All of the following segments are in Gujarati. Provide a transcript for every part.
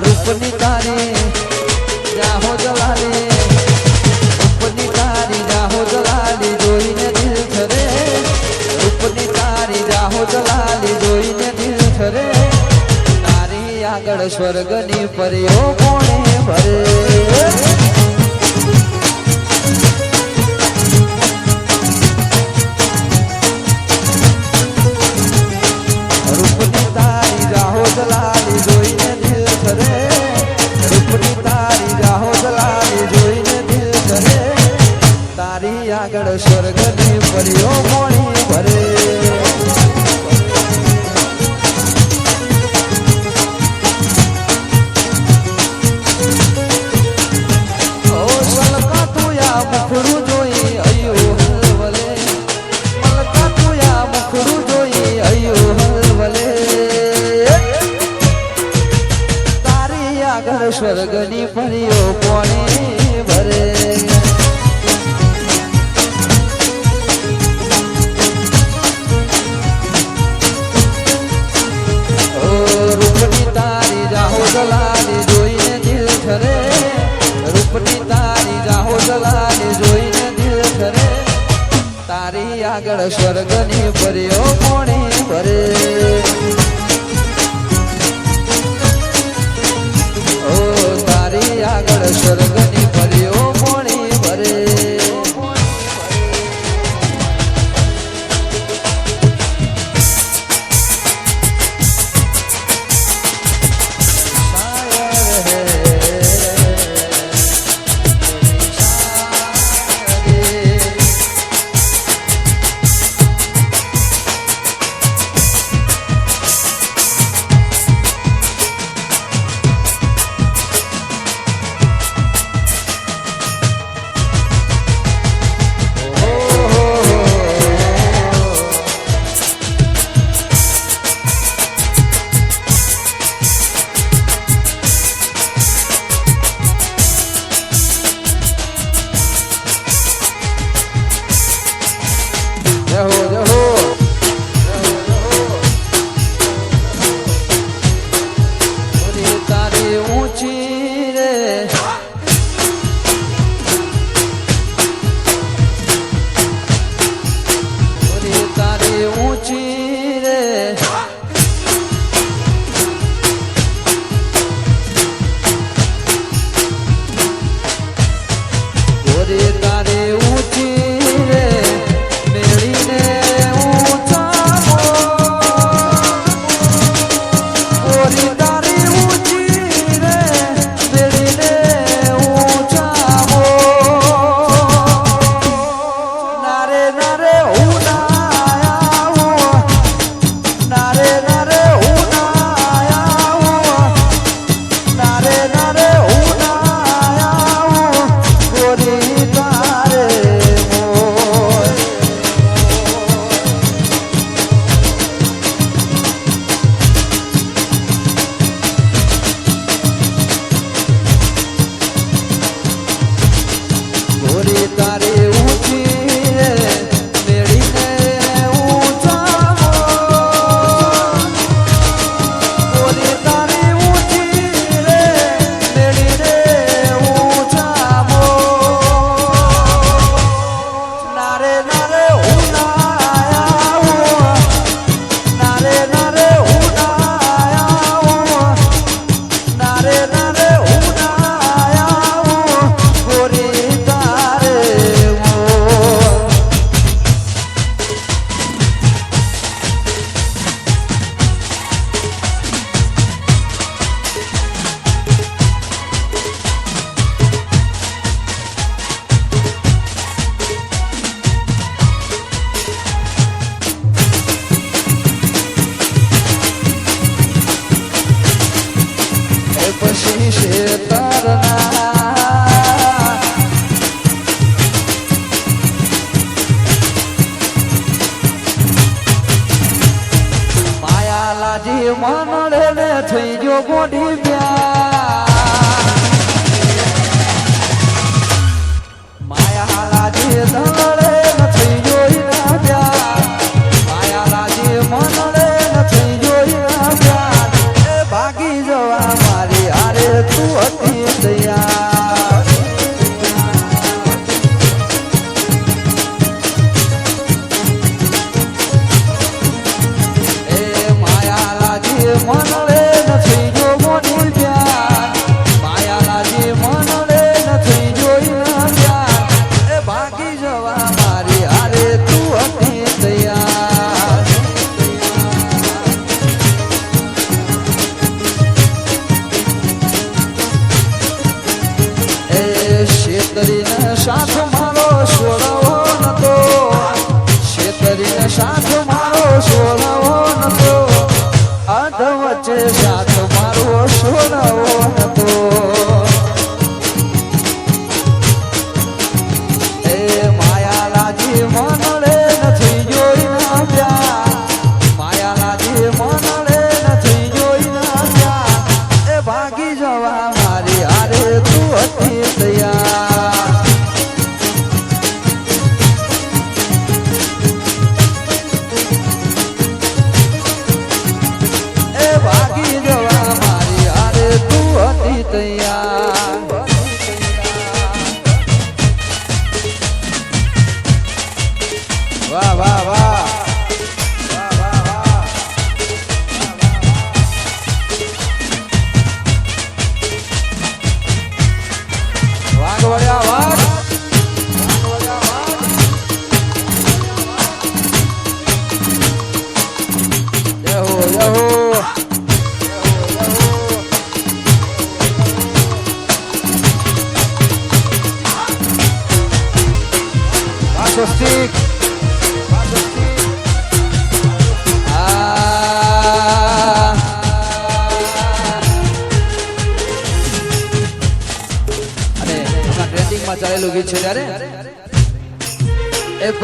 રૂપની તારે, જાહો જલાલે. રૂપની તારી, જાહો જલાલી, જોઈને દિલ ઠરે. રૂપની તારી, જાહો જલાલી, જોઈને દિલ ઠરે. તારી આગળ સ્વર્ગની પર્યો કોણે ભરે the light. આગળ સ્વર્ગની પરિયો મોણી ભરે. you more.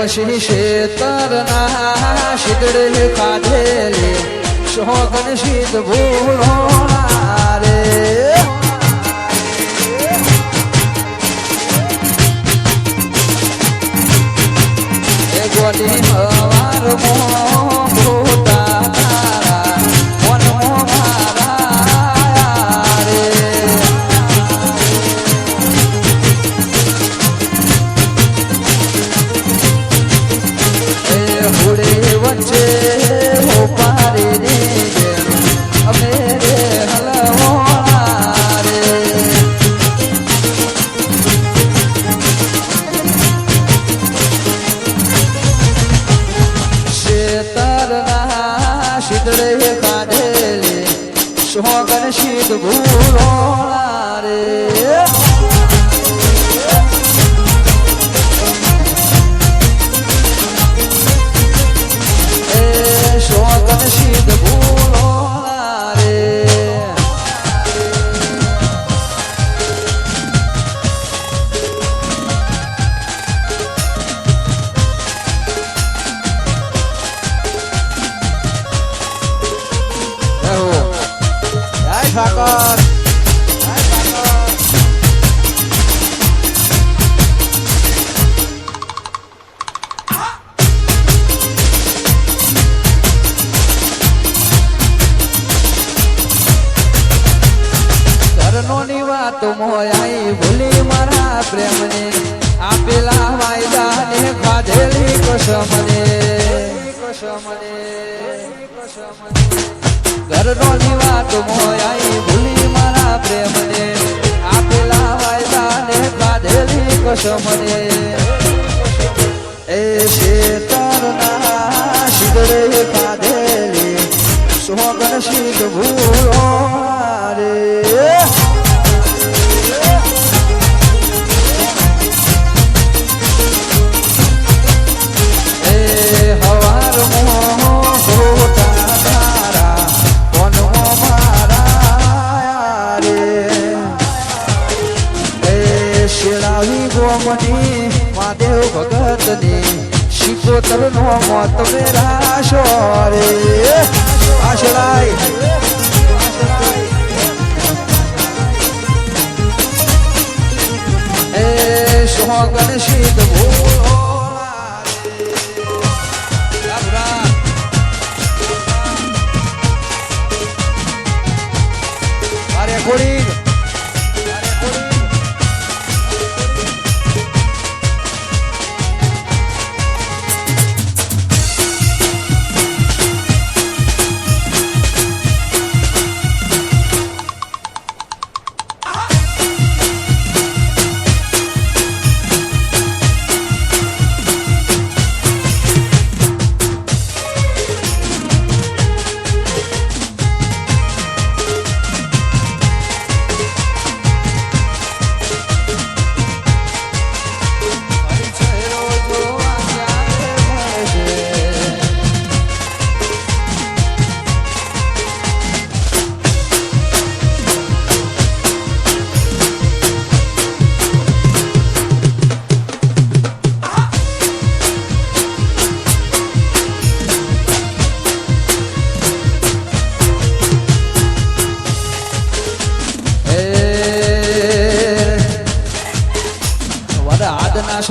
પછી શેતરના શીતળે કાઢેલી શોગન શીત ભૂલો રશીદ ભૂલો રે શેળાવી ગોમની મહાદેવ ભગતની શિકોતર નો મત મેરા શોરે પાછળાય સ્વાગત શીત ભૂ Corinthians.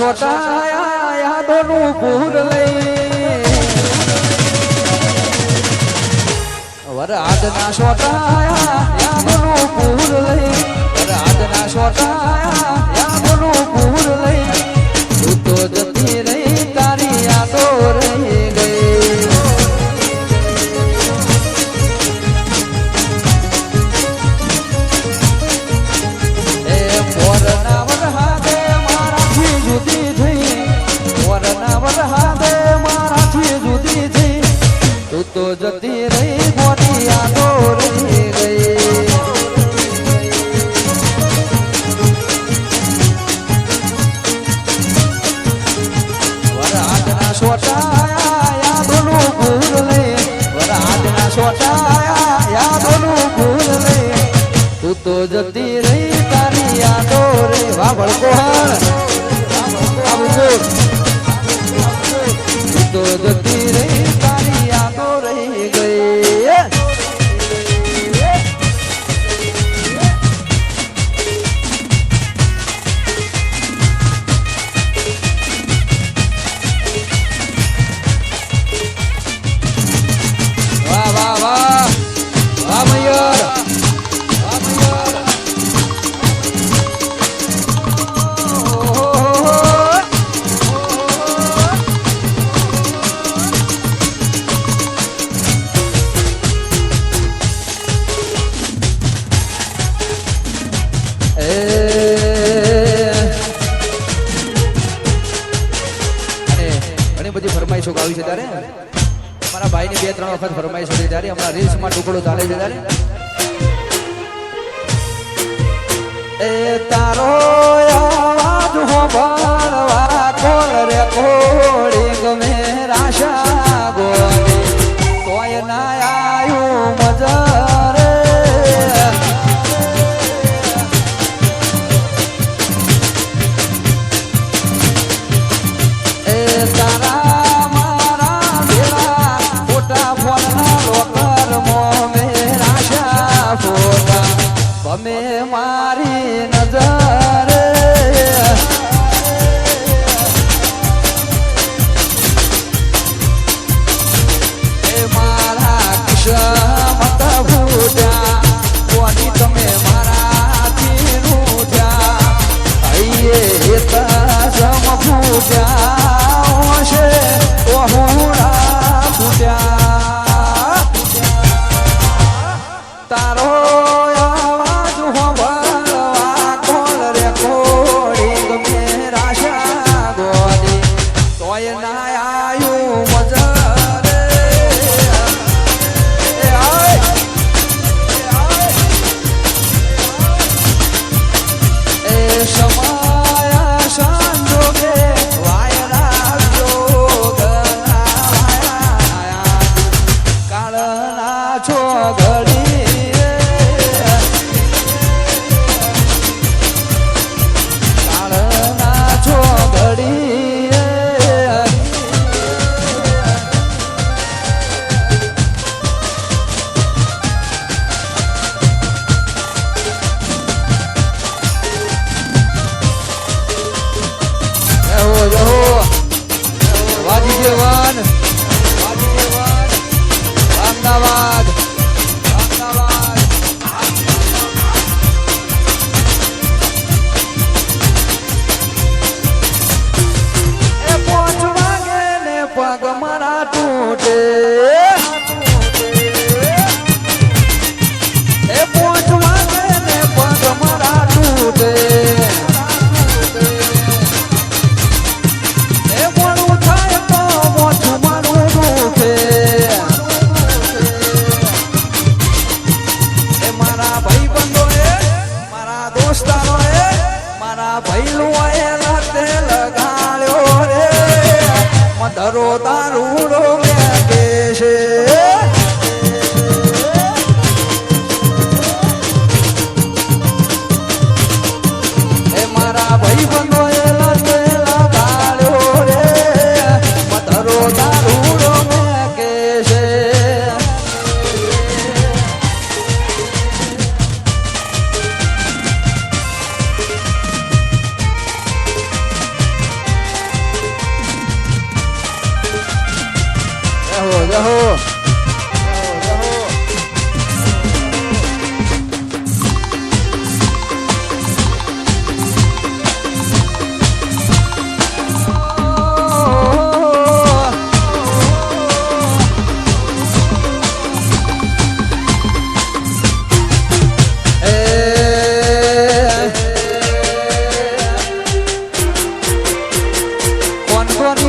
ગોટાયા યાદોનું ભૂર લઈ. વર આજના શોટાયા 哎呀！brought me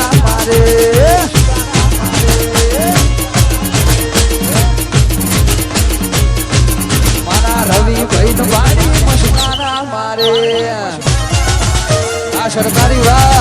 સરકારી વાત.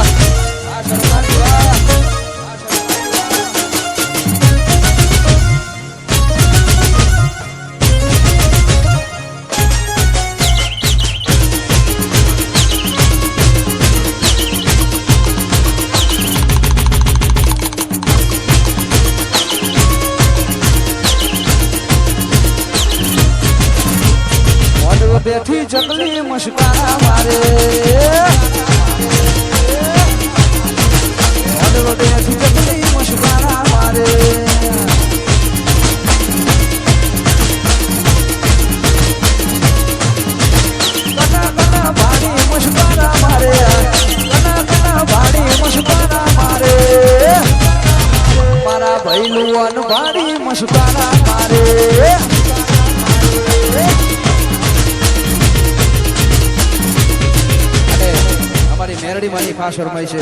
મેરડી માની ફાસ ફરમાય છે.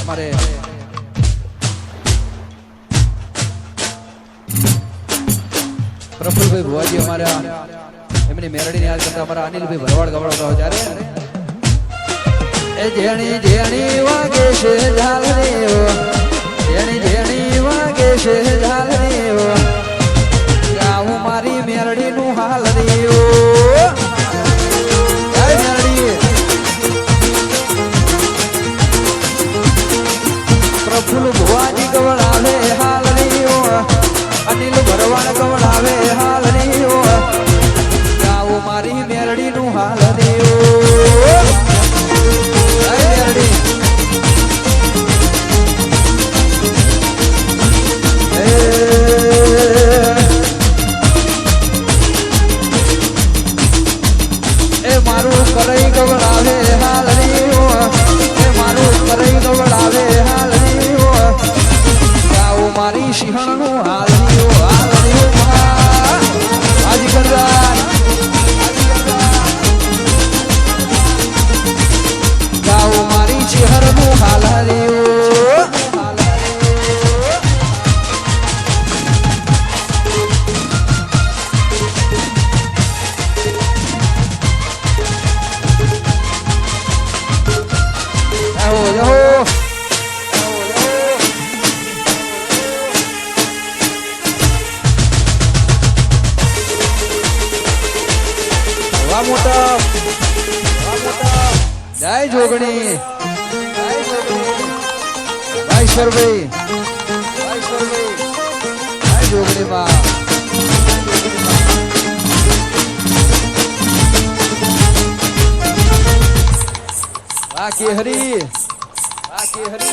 અમારે પ્રફુલભાઈ ભુવાજી અમારા, એમની મેરડીની યાદ કરતા અમારા અનિલભાઈ ભરવાડ ગવડાવતા હોય ત્યારે એ જેણી જેણી વાગે છે ઝાલની જેણી જેણી વાગે છે ઝાલની મારી મેરડીનું હાલ રહ્યું જય જોગણી. જય જોગણી જય જોગણી માં બાકી હરી બાકી કેહરી.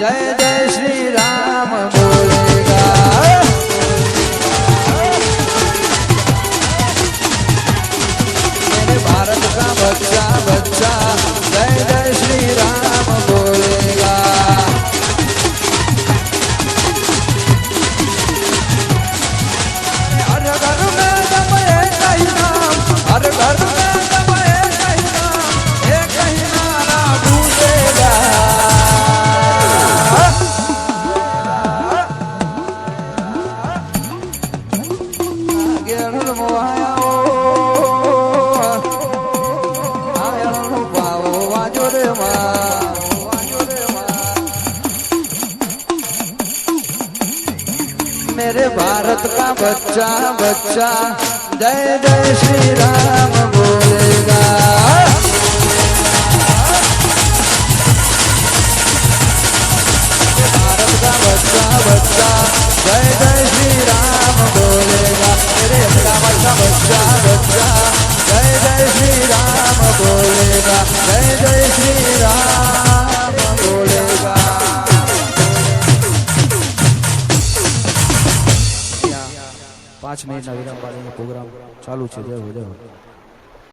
जय जय गेरल मोहायो આયણનો પાવો વાજો રે માં વાજો રે માં मेरे भारत का बच्चा बच्चा जय जय श्री राम बोलेगा भारत का बच्चा बच्चा જય જય શ્રી રામ બોલેગા. રે રામ રામ બચ્ચા બચ્ચા જય જય શ્રી રામ બોલેગા. જય જય શ્રી રામ બોલેગા. પાંચ મિનિટના વિરામ પ્રોગ્રામ ચાલુ છે. જય જય